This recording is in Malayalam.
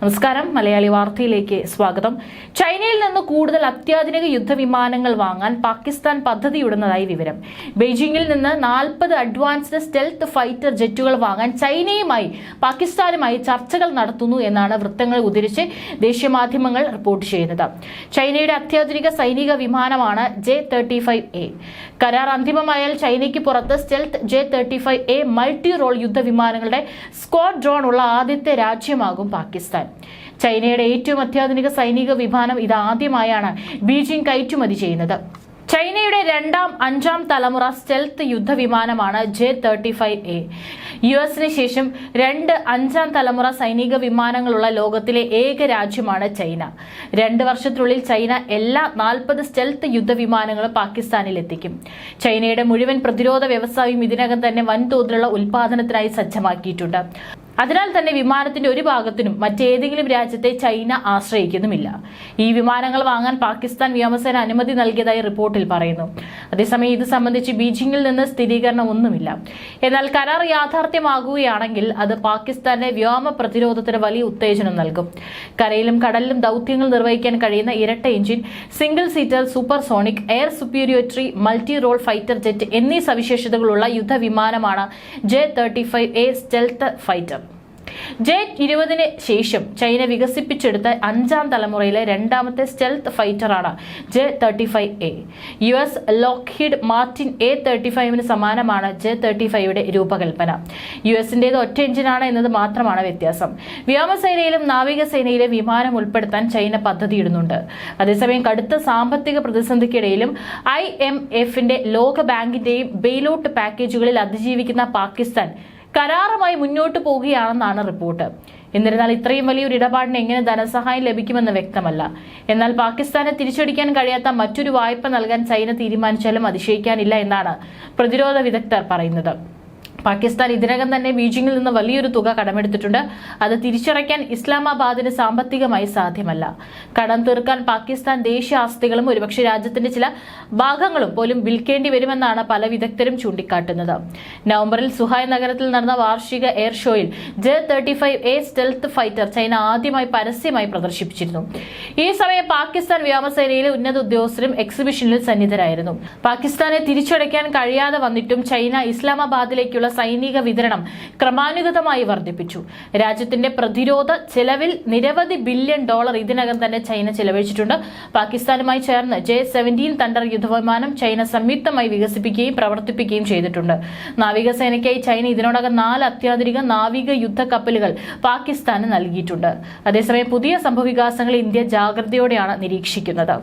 നമസ്കാരം. മലയാളി വാർത്തയിലേക്ക് സ്വാഗതം. ചൈനയിൽ നിന്ന് കൂടുതൽ അത്യാധുനിക യുദ്ധവിമാനങ്ങൾ വാങ്ങാൻ പാകിസ്ഥാൻ പദ്ധതിയിടുന്നതായി വിവരം. ബെയ്ജിംഗിൽ നിന്ന് നാൽപ്പത് അഡ്വാൻസ്ഡ് സ്റ്റെൽത്ത് ഫൈറ്റർ ജെറ്റുകൾ വാങ്ങാൻ ചൈനയുമായി പാകിസ്ഥാനുമായി ചർച്ചകൾ നടത്തുന്നു എന്നാണ് വൃത്തങ്ങൾ ഉദ്ധരിച്ച് ദേശീയ മാധ്യമങ്ങൾ റിപ്പോർട്ട് ചെയ്യുന്നത്. ചൈനയുടെ അത്യാധുനിക സൈനിക വിമാനമാണ് ജെ തേർട്ടി ഫൈവ് എ. കരാർ അന്തിമമായാൽ ചൈനയ്ക്ക് പുറത്ത് stealth J thirty five A multi role യുദ്ധവിമാനങ്ങളുടെ squad drone ഉള്ള ആദ്യത്തെ രാജ്യമാകും പാകിസ്ഥാൻ. ചൈനയുടെ ഏറ്റവും അത്യാധുനിക സൈനിക വിമാനം ഇതാദ്യമായാണ് ബീജിംഗ് കയറ്റുമതി ചെയ്യുന്നത്. ചൈനയുടെ രണ്ടാം അഞ്ചാം തലമുറ stealth യുദ്ധവിമാനമാണ് J thirty five A. U എസിന് ശേഷം രണ്ട് അഞ്ചാം തലമുറ സൈനിക വിമാനങ്ങളുള്ള ലോകത്തിലെ ഏക രാജ്യമാണ് ചൈന. രണ്ട് വർഷത്തിനുള്ളിൽ ചൈന എല്ലാ നാൽപ്പത് സ്റ്റെൽത്ത് യുദ്ധവിമാനങ്ങളും പാകിസ്ഥാനിൽ എത്തിക്കും. ചൈനയുടെ മുഴുവൻ പ്രതിരോധ വ്യവസായവും ഇതിനകം തന്നെ വൻതോതിലുള്ള ഉൽപാദനത്തിനായി സജ്ജമാക്കിയിട്ടുണ്ട്. അതിനാൽ തന്നെ വിമാനത്തിന്റെ ഒരു ഭാഗത്തിനും മറ്റേതെങ്കിലും രാജ്യത്തെ ചൈന ആശ്രയിക്കുന്നുമില്ല. ഈ വിമാനങ്ങൾ വാങ്ങാൻ പാകിസ്ഥാൻ വ്യോമസേന അനുമതി നൽകിയതായി റിപ്പോർട്ടിൽ പറയുന്നു. അതേസമയം ഇത് സംബന്ധിച്ച് ബീജിംഗിൽ നിന്ന് സ്ഥിരീകരണം ഒന്നുമില്ല എന്നാൽ കരാർ യാഥാർത്ഥ്യമാകുകയാണെങ്കിൽ അത് പാകിസ്ഥാന്റെ വ്യോമ പ്രതിരോധത്തിന് വലിയ ഉത്തേജനം നൽകും. കരയിലും കടലിലും ദൗത്യങ്ങൾ നിർവഹിക്കാൻ കഴിയുന്ന ഇരട്ട engine single seater supersonic air superiority multi role fighter jet എന്നീ സവിശേഷതകളുള്ള യുദ്ധവിമാനമാണ് J thirty five A stealth fighter. Jet ഇരുപതിന് ശേഷം ചൈന വികസിപ്പിച്ചെടുത്ത അഞ്ചാം തലമുറയിലെ രണ്ടാമത്തെ stealth ഫൈറ്ററാണ് J thirty five A. U S Lockheed Martin A thirty ഫൈവിന് സമാനമാണ് ജെ തേർട്ടി ഫൈവിയുടെ രൂപകൽപ്പന. യു എസിന്റേത് ഒറ്റ എഞ്ചിനാണ് എന്നത് മാത്രമാണ് വ്യത്യാസം. വ്യോമസേനയിലും നാവികസേനയിലും വിമാനം ഉൾപ്പെടുത്താൻ ചൈന പദ്ധതിയിടുന്നുണ്ട്. അതേസമയം കടുത്ത സാമ്പത്തിക പ്രതിസന്ധിക്കിടയിലും ഐ എം എഫിന്റെ ലോക ബാങ്കിന്റെയും ബെയിലോട്ട് പാക്കേജുകളിൽ അതിജീവിക്കുന്ന പാകിസ്ഥാൻ കരാറുമായി മുന്നോട്ട് പോവുകയാണെന്നാണ് റിപ്പോർട്ട്. എന്നിരുന്നാൽ ഇത്രയും വലിയൊരു ഇടപാടിന് എങ്ങനെ ധനസഹായം ലഭിക്കുമെന്ന് വ്യക്തമല്ല. എന്നാൽ പാകിസ്ഥാനെ തിരിച്ചടിക്കാൻ കഴിയാത്ത മറ്റൊരു വായ്പ നൽകാൻ ചൈന തീരുമാനിച്ചാലും അതിശയിക്കാനില്ല എന്നാണ് പ്രതിരോധ വിദഗ്ധർ പറയുന്നത്. പാകിസ്ഥാൻ ഇതിനകം തന്നെ ബീജിംഗിൽ നിന്ന് വലിയൊരു തുക കടമെടുത്തിട്ടുണ്ട്. അത് തിരിച്ചടയ്ക്കാൻ ഇസ്ലാമാബാദിന് സാമ്പത്തികമായി സാധ്യമല്ല. കടം തീർക്കാൻ പാകിസ്ഥാൻ ദേശീയ ആസ്തികളും ഒരുപക്ഷെ രാജ്യത്തിന്റെ ചില ഭാഗങ്ങളും പോലും വിൽക്കേണ്ടി വരുമെന്നാണ് പല വിദഗ്ധരും ചൂണ്ടിക്കാട്ടുന്നത്. നവംബറിൽ സുഹായ് നഗരത്തിൽ നടന്ന വാർഷിക എയർ ഷോയിൽ J thirty five A stealth fighter China ആദ്യമായി പരസ്യമായി പ്രദർശിപ്പിച്ചിരുന്നു. ഈ സമയം പാകിസ്ഥാൻ വ്യോമസേനയിലെ ഉന്നത ഉദ്യോഗസ്ഥരും എക്സിബിഷനിൽ സന്നിധരായിരുന്നു. പാകിസ്ഥാനെ തിരിച്ചടയ്ക്കാൻ കഴിയാതെ വന്നിട്ടും ചൈന ഇസ്ലാമാബാദിലേക്കുള്ള സൈനിക വിതരണം ക്രമാനുഗതമായി വർദ്ധിപ്പിച്ചു. രാജ്യത്തിന്റെ പ്രതിരോധ ചെലവിൽ നിരവധി ബില്യൺ ഡോളർ ഇതിനകം തന്നെ ചൈന ചെലവഴിച്ചിട്ടുണ്ട്. പാകിസ്ഥാനുമായി ചേർന്ന് ജെ സെവന്റീൻ തണ്ടർ യുദ്ധവിമാനം ചൈന സംയുക്തമായി വികസിപ്പിക്കുകയും പ്രവർത്തിപ്പിക്കുകയും ചെയ്തിട്ടുണ്ട്. നാവികസേനയ്ക്കായി ചൈന ഇതിനോടകം നാല് അത്യാധുനിക നാവിക യുദ്ധ കപ്പലുകൾ പാകിസ്ഥാന് നൽകിയിട്ടുണ്ട്. അതേസമയം പുതിയ സംഭവവികാസങ്ങൾ ഇന്ത്യ ജാഗ്രതയോടെയാണ് നിരീക്ഷിക്കുന്നത്.